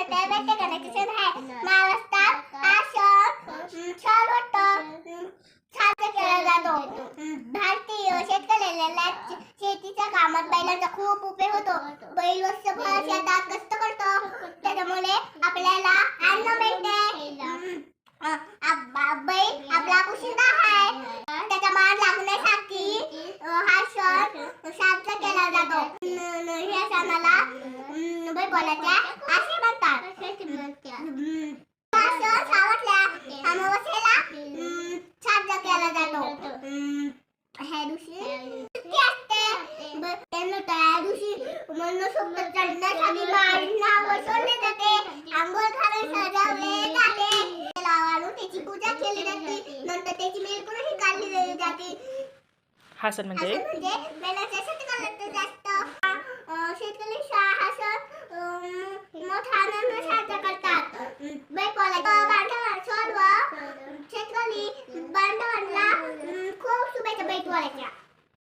व्यक्त करण्याचे सण आहे महाराष्ट्रात हा सण अं, सर्वत्र साजरा केला जातो भारतीय शेतकऱ्याला शेतीच्या कामात बैलांचा खूप उपयोग होतो बैल वर्षभर शेतात कष्ट करतो त्याच्यामुळे आपल्याला अन्न मिळते बैल आपला पोशिंदा आहे त्याचा मान लागण्यासाठी हा सण साजरा केला जातो या सणाला अं, बैलपोळ्याच्या साजरा केला जातो ह्या दिवशी त्या दिवशी मनसोक्त चढण्यासाठी माळीनावर सोडले जाते आंघोळ घालून सजवले जाते त्याला त्याची पूजा केली जाते नंतर त्याची मिरवणूकही काढली जाते हा म्हणजे असं म्हणजे शेतकरी बांधवांना खूप शुभेच्छा बैलपोळ्याच्या